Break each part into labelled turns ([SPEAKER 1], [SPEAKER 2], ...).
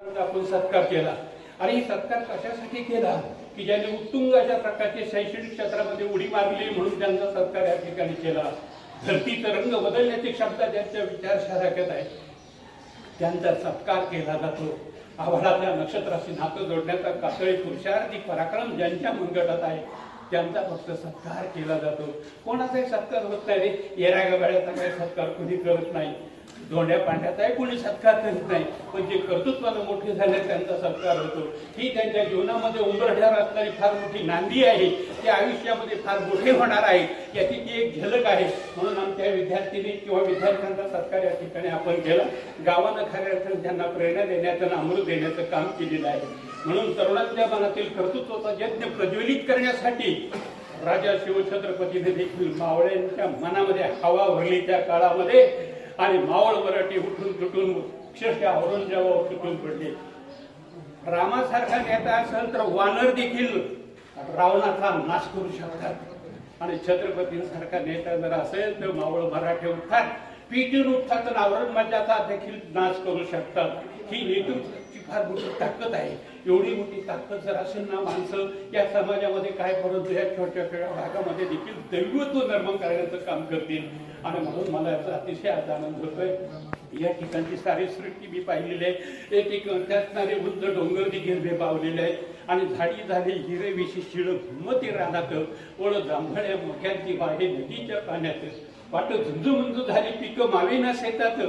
[SPEAKER 1] आपण सत्कार केला. आणि सत्कार कशासाठी केला? की ज्यांनी उत्तुंग अशा प्रकारचे शैक्षणिक क्षेत्रामध्ये उडी मारली म्हणून त्यांचा सत्कार या ठिकाणी केला. धरतीचा रंग बदलण्याची क्षमता ज्यांच्या विचारशाराकत आहे. त्यांचा सत्कार केला जातो. आभाळातल्या नक्षत्राशी नातं जोडण्याचा कातळी पुरुषार्थी पराक्रम ज्यांच्या मनगटात आहे त्यांचा फक्त सत्कार केला जातो. कोणाचाही सत्कार होत नाही. रे येऱ्या गबाळ्याचा काही सत्कार कोणी करत नाही. धोंड्या आहे कोणी सत्कार करीत नाही. पण जे कर्तृत्वानं मोठे झाले त्यांचा सत्कार होतो. ही त्यांच्या जीवनामध्ये उंबरठ्यावर असणारी फार मोठी नांदी आहे. ते आयुष्यामध्ये फार मोठे होणार आहे याची ती एक झलक आहे. म्हणून आमच्या विद्यार्थिनी किंवा विद्यार्थ्यांचा सत्कार या ठिकाणी आपण केला. गावानं खऱ्या अर्थाने त्यांना प्रेरणा देण्याचं अमृत देण्याचं काम केलेलं आहे. म्हणून तरुणांच्या मनातील कर्तृत्वाचा यज्ञ प्रज्वलित करण्यासाठी राजा शिवछत्रपतीने देखील मावळ्यांच्या मनामध्ये हवा भरली त्या काळामध्ये. आणि मावळ मराठी उठून तुटून अक्षरशः औरंगजेबावर तुटून पडले. रामासारखा नेता असेल तर वानर देखील रावणाचा नाश करू शकतात. आणि छत्रपतींसारखा नेता जर असेल तर मावळ मराठे उठतात पिटून उठतात तर औरंगजेबाचा देखील नाश करू शकतात. ही नेतृत्वाची फार मोठी ताकद आहे. एवढी मोठी ताकद जर असेल ना माणसं या समाजामध्ये काय परंतु या छोट्या छोट्या भागामध्ये देखील दैवत्व निर्माण करण्याचं काम करतील. आणि म्हणून मला याचा अतिशय आज आनंद होतोय. या ठिकाणची सारी सृष्टी मी पाहिलेली आहे. एक एक त्यातणारे उंच डोंगर देखील मी पावलेले आहेत. आणि झाडी झाली हिरे विशिष्ट भूमती रानात. ओळ जांभळ्या मोठ्यांची वाहे नदीच्या पाण्यात. वाट झुंजू झाली पिकं मावेना शेतात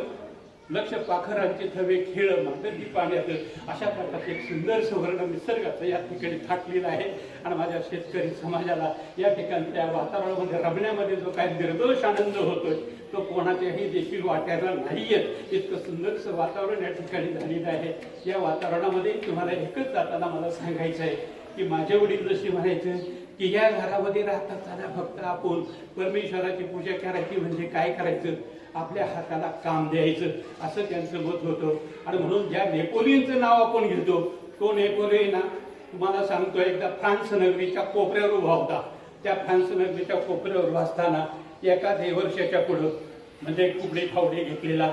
[SPEAKER 1] लक्ष पाखरांचे थवे खेळ मांदरची पाण्यात. अशा प्रकारचे एक सुंदर सुवर्ण निसर्गाचं या ठिकाणी थाटलेलं आहे. आणि माझ्या शेतकरी समाजाला या ठिकाणी त्या वातावरणामध्ये रमण्यामध्ये जो काही निर्दोष आनंद होतोय तो कोणाच्याही देखील वाट्याला नाहीयेत इतकं सुंदरसं वातावरण या ठिकाणी झालेलं आहे. या वातावरणामध्ये तुम्हाला एकच जाताना मला सांगायचं आहे की माझे वडील जशी म्हणायचे की या घरामध्ये राहताना फक्त आपण परमेश्वराची पूजा करायची म्हणजे काय करायचं? आपल्या हाताला काम द्यायचं असं त्यांचं मत होतं. आणि म्हणून ज्या नेपोलियनचं नाव आपण घेतो तो नेपोलियन ना तुम्हाला सांगतो एकदा फ्रान्स नगरीच्या कोपऱ्यावर उभा होता. त्या फ्रान्स नगरीच्या कोपऱ्यावर उभा असताना एका देवर्षाच्या पुढं म्हणजे कुबडे फावडे घेतलेला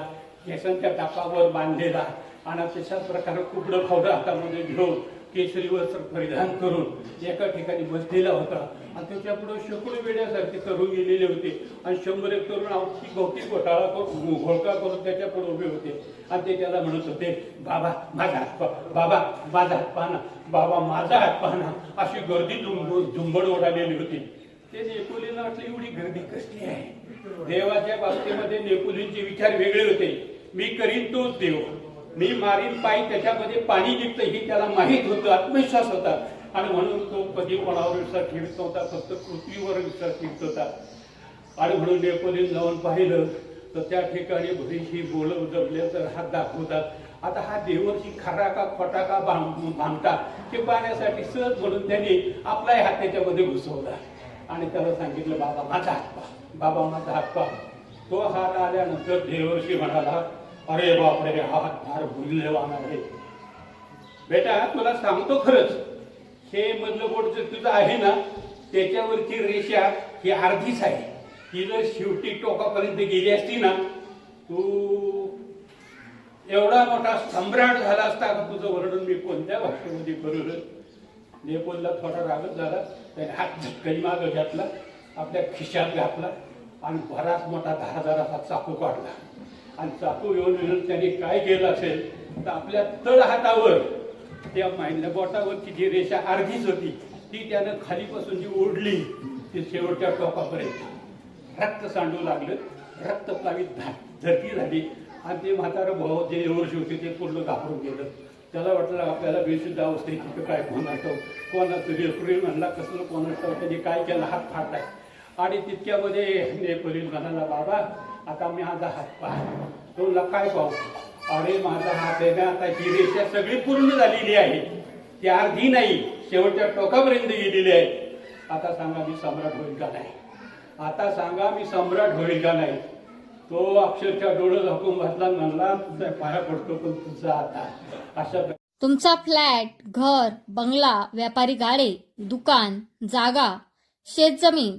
[SPEAKER 1] केसांच्या टाकावर बांधलेला आणि तशाच प्रकारे कुबडं फावडं हातामध्ये घेऊन केशरी वस्त्र परिधान करून एका ठिकाणी बसलेला होता. आणि त्याच्या पुढे शेकडो वेड्यासारखे तरुण गेलेले होते. आणि शंभर एक तरुण अवती भौतिक घोटाळा करून घोळका करून त्याच्या पुढे उभे होते. आणि ते त्याला म्हणत होते बाबा माझा हात पा बाबा माझा हात पाहना बाबा माझा हात पाहना अशी गर्दी झुंब झुंबड ओढालेली होती. ते नेपोलियनला वाटलं एवढी गर्दी कसली आहे? देवाच्या बाबतीमध्ये नेपोलियनचे विचार वेगळे होते. मी करीन तोच देव. मी मारीन पायी त्याच्यामध्ये पाणी निघतं हे त्याला माहीत होतं आत्मविश्वास होता. आणि म्हणून तो कधी कोणावर विश्वास ठेवत नव्हता फक्त पृथ्वीवर विश्वास ठेवत होता. आणि म्हणून नेपोलियन जाऊन पाहिलं तर त्या ठिकाणी भरीशी बोलव जमले तर हात दाखवतात. आता हा देवर्षी खरा का खोटा का बांध बांधता हे पाहण्यासाठी सहज म्हणून त्यांनी आपलाही हात त्याच्यामध्ये घुसवला. आणि त्याला सांगितलं बाबा माझा हात पा बाबा माझा हात पा तो हात आल्यानंतर देवर्षी म्हणाला अरे बापरे हा हात फार मूल्यवान आहे. बेटा तुला सांगतो खरंच हे मधलं बोट जर तुझं आहे ना त्याच्यावरची रेषा ही अर्धीच आहे. ती जर शेवटी टोकापर्यंत गेली असती ना तू एवढा मोठा सम्राट झाला असता का तुझं वर्णन मी कोणत्या भाषेमध्ये करू? नेपोलला थोडा रागत झाला त्याने हात झटकन मागं घातला आपल्या खिशात घातला. आणि बराच मोठा दहा हजाराचा चाकू काढला. आणि चाकू येऊन येऊन त्याने काय केलं असेल तर आपल्या तळ हातावर त्या माहिन्या बोटावरची जी रेषा अर्धीच होती ती त्यानं खालीपासून जी ओढली ती शेवटच्या टोकापर्यंत. रक्त सांडू लागलं. रक्त प्लावित धा धरती झाली. आणि ते म्हातारं भाऊ जे एवढे होते ते पूर्ण घाबरून गेलं. त्याला वाटलं आपल्याला बेशुद्ध अवस्थेत तिथं काय कोणाचं कोणाचं रेफरी म्हणला कसलं कोणाचं? त्याने काय केलं? हात फाटलाय आणि तितक्यामध्ये नेपोलियन म्हणाला बाबा आता मी माझा हात पहा. तुला काय पाहू. अरे माझा हात आहे ना आता ही रेषा सगळी पूर्ण झालेली आहे. ती अर्धी नाही शेवटच्या टोकापर्यंत गेलेली आहे. आता सांगा मी सम्राट होईल का नाही? आता सांगा मी सम्राट होईल का नाही? तो अक्षरशः डोळं झाकून बसला म्हणला तुझा पाया पडतो पण तुझा आता. अशा
[SPEAKER 2] तुमचा फ्लॅट घर बंगला व्यापारी गाडे दुकान जागा शेतजमीन